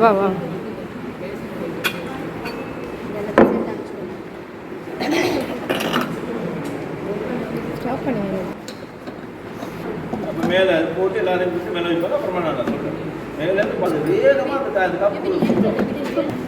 வா வா. ஸ்டாப் பண்ணி அப்ப மேலே போட்டு எல்லாரையும் விட்டு மேலே வைப்பாங்க அப்புறமா நான் சொல்கிறேன் மேலேருந்து கொஞ்சம் வேகமாக அந்த அதுக்கப்புறம்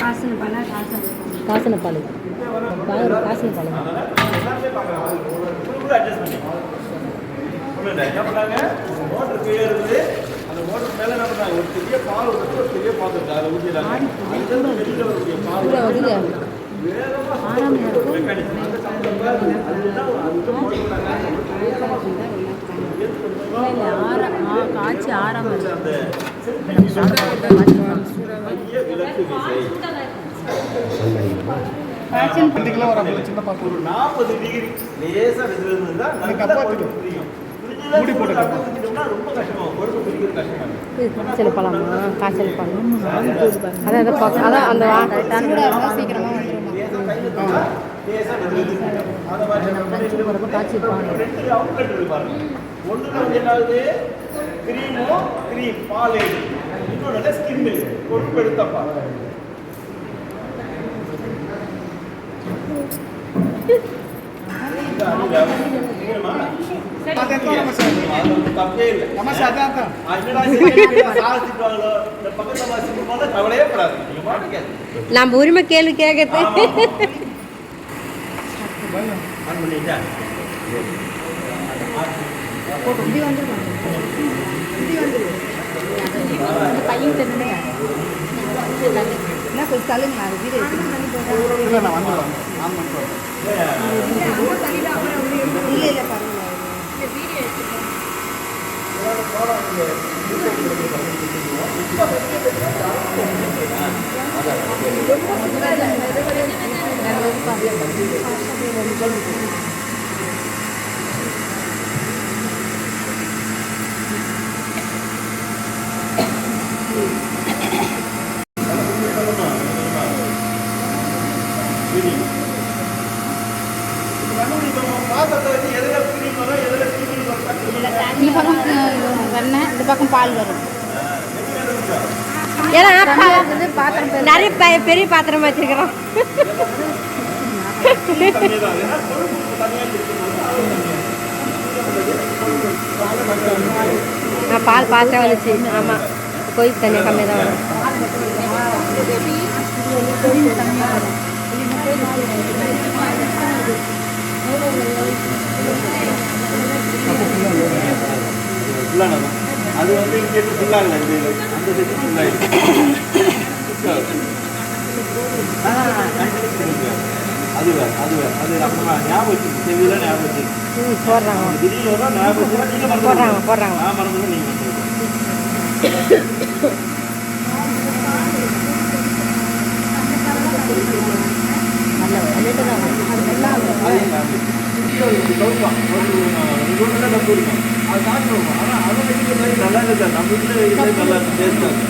காசுன்னு பண்ணா காசு காசன பால் பால் காசன பால் அட்ஜஸ்ட் பண்ணி காய்ச்சி ஆறாம பாத்திரம் ஒரு நாற்பது டிகிரி லேசா வெந்திருந்தா அதுக்கு நல்லா அப்பா கொழுப்பு பிரியும். மூடி போட்டு பழமா காய்ச்சல் பழம் அதான் அதை பார்க்க அதான் அந்த சீக்கிரமாக வந்துடும் காய்ச்சி. ஒண்ணுல வந்து என்னாகுது? cream-ஓ, cream, பால் ஸ்கின் மில்க் கொழுப்பு எடுத்த எத்தனை நம்ம சார் அது ஒண்ணும் தப்பே இல்லை நம்ம சார் அதான் தான் என்னடா செய்ய சாதிச்சுட்டாங்களோ இந்த பக்கத்துல வாசிக்கும் போது கவலையே படாது நீங்க பாட்டு கேட்கு நம்ம உரிமை கேள்வி கேட்கறது ஆன் பண்ணிட்டா இப்படி வந்துடும் இப்படி வந்துடும் அந்த பையன் தெரிஞ்சுங்க என்ன கொஞ்சம் தள்ளுங்க அது வீடு இல்லை நான் வந்துடுவேன் பண்ணிட்டு வரேன். இல்லை இல்லை பரவாயில்ல. பாத்திரத்தை வச்சு எதுல கிரீம் வரும் எதுல ஸ்டீமிங் வரும் இந்த பக்கம் வெண்ணெய் இந்த பக்கம் பால் வரும் ஏன்னா பாத்திரம் நிறைய பெரிய பாத்திரம் வச்சிருக்கிறோம் பால் பார்த்தா வந்துச்சு ஆமாம் கொய் தண்ணி கம்மியாக தான் வரும் ஃபுல்லானது அது வந்து இங்கே ஃபுல்லாகல இது அந்த செட்டு ஃபுல்லாகிடுச்சு அது வேறு அது வேறு அது நம்ம ஞாபகம் வச்சுக்கணும் செவியில் ஞாபகம் வச்சுக்கணும் போடுறாங்க திடீர்னு வரும் ஞாபகம் வச்சுக்கணும் நீங்கள் போடுறாங்க. போடுறாங்க நான் மறந்து நீங்கள்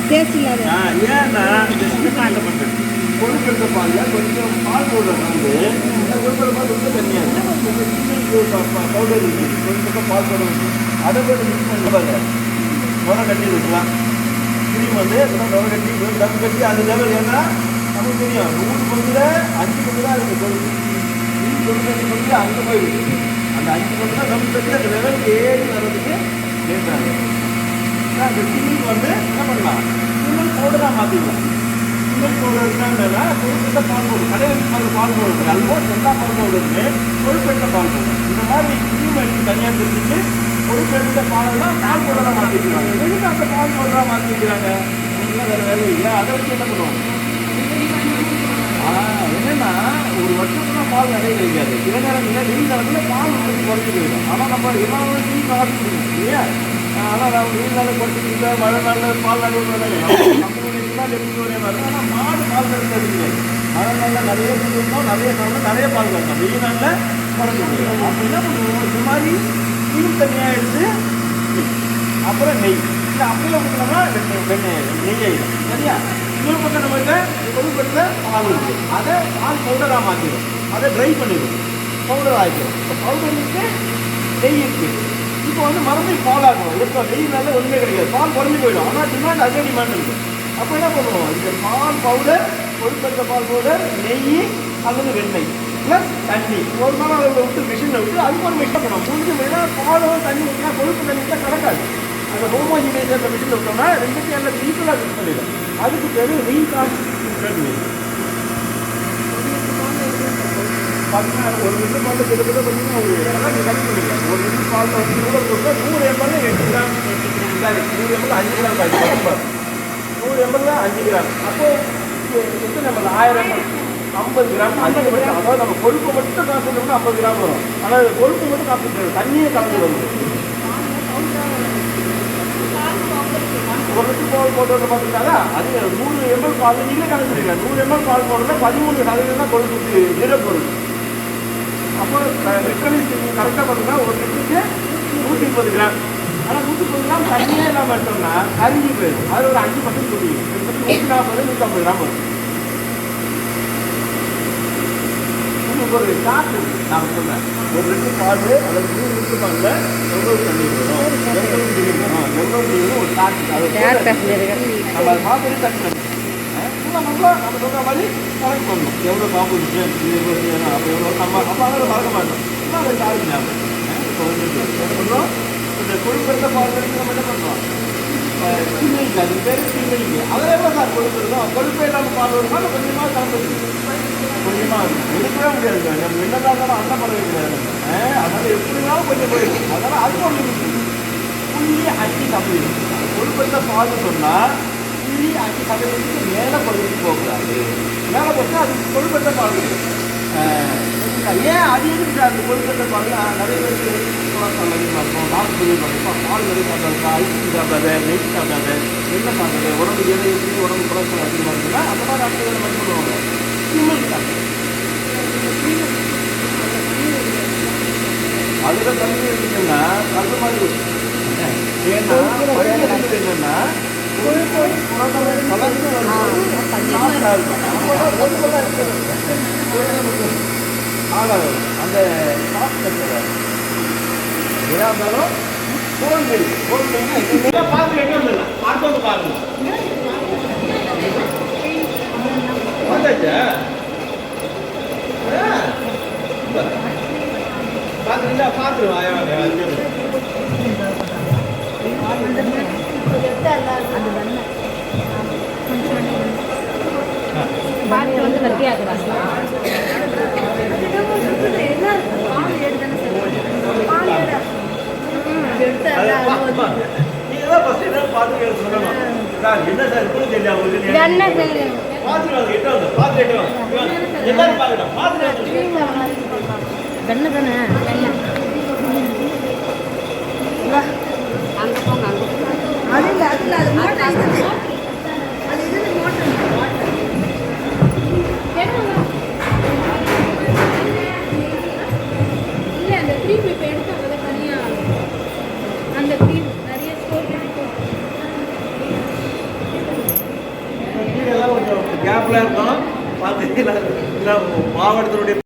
டேஸ்ட் இல்லாத ஏன்னா இந்த சின்ன என்ன கொழுக்கட்டை பால்ல கொஞ்சம் பால் பவுடர் வந்து கொழுக்கட்டை பால் ரொம்ப தண்ணியா இருக்கும் பவுடர் இருக்கு கொழுக்கட்டை பால் பவுடர் இருக்கு அதை போட்டு மிக்ஸ் பண்ணி பாருங்க. நுர கட்டி விட்டுலாம் கிரீம் வந்து நுர கட்டி தம் கட்டி அது லெவல் ஏன்னா நமக்கு தெரியும். நூறு பங்குல அஞ்சு பங்கு தான் அதுக்கு கொழுக்கு கிரீம் பங்குல அங்கே போய் அந்த அஞ்சு பங்கு தான் நம்ம கட்டி அந்த லெவலுக்கு ஏறி வர்றதுக்கு லேட் ஆகும் அந்த சிமெண்ட் வந்து என்ன பண்ணலாம்? சிமெண்ட் பவுடராக மாற்றிக்கலாம் சிமெண்ட் பவுடர் என்னன்னா கொழுப்பெட்ட பால் பவுடர் கடையில் பால் பால் பவுடர் ஆல்மோஸ்ட் எல்லா பால் பவுடருமே குறிப்பிட்ட பால் பவுடர் இந்த மாதிரி கிரீம் எடுத்து தனியாக பிரிச்சுட்டு பால் தான் பால் பவுடராக மாற்றிக்கிறாங்க எதுக்கு அந்த பால் பவுடராக மாற்றிக்கிறாங்க வேறு வேலை இல்லை. அதை வச்சு என்ன பண்ணுவாங்க? ஆஹ் என்னன்னா ஒரு வருஷத்துல பால் நிறைய கிடைக்காது. சில நேரங்களில் வெயில் காலத்தில் பால் வந்து குறைஞ்சி போயிடும். ஆனால் நம்ம எல்லா டீ காசு இல்லையா? ஆனால் நம்ம வெயில் நாள் குறைச்சிக்கிட்ட மழை நாளில் பால் நடுவில் நம்மளுடைய எப்படி ஒரே மாதிரி ஆனால் மாடு பால் கறக்கிறது கிடையாது மழை நாளில் நிறைய குடிக்கணும் நிறைய நாளில் நிறைய பால் கறக்கணும் வெயில் நாளில் குறைஞ்சி போயிடும் அப்போ என்ன பண்ணுவோம்? இந்த மாதிரி தீம் தனியாக எடுத்து அப்புறம் நெய். இல்லை அப்படியே ஊற்றினோம்னா வெண்ணெய் வெண்ணெய் நெய் ஆயிடும். சரியா? இன்னொரு பக்கம் நம்மகிட்ட கொழுப்பட்டில் பால் இருக்குது அதை பால் பவுடராக மாற்றிடும் அதை ட்ரை பண்ணிடும். பவுடர் ஆகிடும் இப்போ பவுடர் இருக்கு நெய் இருக்குது இப்போ வந்து மறுபடியும் பால் ஆகும் இப்போ நெய்னால ஒன்றுமே கிடைக்காது பால் குறைஞ்சி போயிடும். ஆனால் டிமாண்ட் அதே டிமாண்ட் இருக்குது அப்போ என்ன பண்ணுவோம்? இந்த பால் பவுடர் கொழுப்பட்ட பால் பவுடர் நெய் அல்லது வெண்ணெய் ப்ளஸ் தண்ணி. ஒரு நாள் அதை விட்டு மிஷினில் விட்டு அதுக்கு ஒரு மிஷின் பண்ணணும். முடிஞ்ச முடியா பாலும் தண்ணி ஊற்றினா கொழுப்பு தண்ணி கிடக்காது அந்த ஹோமோஜினைசர் மிஷினில் விட்டோம்னா ரெண்டுத்தையும் எல்லாம் ஈக்குவலாக மிக்ஸ் பண்ணிடும். அதுக்கு பேர் ரீகான்ஸ்டியூஷன் பார்த்தீங்கன்னா ஒரு லிட்டர் பால் கிட்டத்தட்ட பார்த்தீங்கன்னா ஒரு அதான் நீங்கள் கம்மி பண்ணிக்கலாம் ஒரு லிட்டர் பால் வந்து நூறு கொடுத்தா நூறு எம்எல் எட்டு கிராம். சாரி நூறு எம்எல் அஞ்சு கிராம் காய்ச்சி நூறு எம்எல் அஞ்சு கிராம். அப்போ இது எத்தனை எம்எல் ஆயிரம் எம்எல் ஐம்பது கிராம். அதிகபட்சம் அதாவது நம்ம கொழுப்பு மட்டும் காசு ஐம்பது கிராம் வரும். ஆனால் கொழுப்பு மட்டும் காசு தண்ணியே கலந்து வருது ஒரு லிட்டர் பால் போட்டு பார்த்துருக்காங்க அது நூறு எம்எல் பால் நீங்களே கணக்கு நூறு எம்எல் பால் போட்டோம்னா பதிமூணு சதவீதம் தான் கொழுப்பு நிரப்பொருள். அப்போ லிட்டரலி கரெக்டாக பார்த்தீங்கன்னா ஒரு லிட்டருக்கு நூற்றி முப்பது கிராம். ஆனால் நூற்றி முப்பது கிராம் தண்ணியே இல்லாமல் எடுத்தோம்னா கரிஞ்சி போயிடும் அது ஒரு அஞ்சு பர்சன்ட் கூட்டிக்கும் நூற்றி நாற்பது நூற்றம்பது கிராம் வரும். ஒரு இருக்கு நான் சொல்றேன் ஒரு லிட்டர் பால் அல்லது நூறு லிட்டர் பாலில் எவ்வளோ தண்ணி வரும் எவ்வளோ ஒரு பேசுனீர்கள் நம்ம மாதிரி தண்ணி நம்ம நம்ம மாதிரி கரெக்ட் பண்ணணும் எவ்வளோ காம்படிஷன் இது எவ்வளோ செய்யணும் அப்போ எவ்வளோ நம்ம நம்ம அதில் மறக்க மாட்டோம் இன்னும் அதை சார்ஜ் ஞாபகம் இப்போ வந்து இந்த பால் நம்ம என்ன பண்ணுறோம் அது பேர் சிம்மிலிக்கு அதில் எவ்வளோ சார் கொழுப்பு இருக்கும் கொழுப்பே இல்லாமல் பால் கொஞ்சமாக கொஞ்சமாக எடுக்கவே முடியாது நம்ம என்னதான் இருந்தாலும் அண்ணன் பண்ண வைக்கிறாரு அதனால் எப்படினாலும் கொஞ்சம் போயிடும் அதனால் அது ஒன்று புள்ளி அஞ்சு சதவீதம் கொழுப்பெருத்த பால் சொன்னால் புள்ளி அஞ்சு சதவீதத்துக்கு மேலே பகுதிக்கு போகக்கூடாது. மேலே போச்சுன்னா அது கொள்கட்ட பாடல். ஏன் அது எதுக்கு சார் அந்த கொள்கட்ட பாடல்? நிறைய பேருக்கு கொலஸ்ட்ரால் அதிகமாக இருக்கும் டாக்டர் சொல்லி பார்ப்போம். பால் நிறைய சாப்பிடாது ஐஸ்கிரீம் சாப்பிடாத நெய் சாப்பிடாத என்ன சாப்பிடாது? உடம்பு எதை எப்படி உடம்பு கொலஸ்ட்ரால் அதிகமாக இருக்குன்னா அந்த மாதிரி டாக்டர் மட்டும் பண்ணுவாங்க சிம்மல் சாப்பிடு அதில் தண்ணி எடுத்துட்டோம்னா அந்த மாதிரி. என்னன்னா ஆகாது அந்த எதா இருந்தாலும் ஃபோன் பண்ணி ஃபோன் பண்ணி பார்த்து எங்கே வந்துடலாம் பார்த்து வந்து பாருங்க வந்தாச்சா பார்த்துருந்தா பார்த்துருவா வந்து ஃபர்ஸ்ட் என்ன பார்த்து சொல்லணும் சார் என்ன சார் வெண்ணெய் வெண்ணெய் தானே வெண்ணெய் அங்கே போங்க அங்கே போங்க அது இல்லை அது இல்லை அது மோட்டர்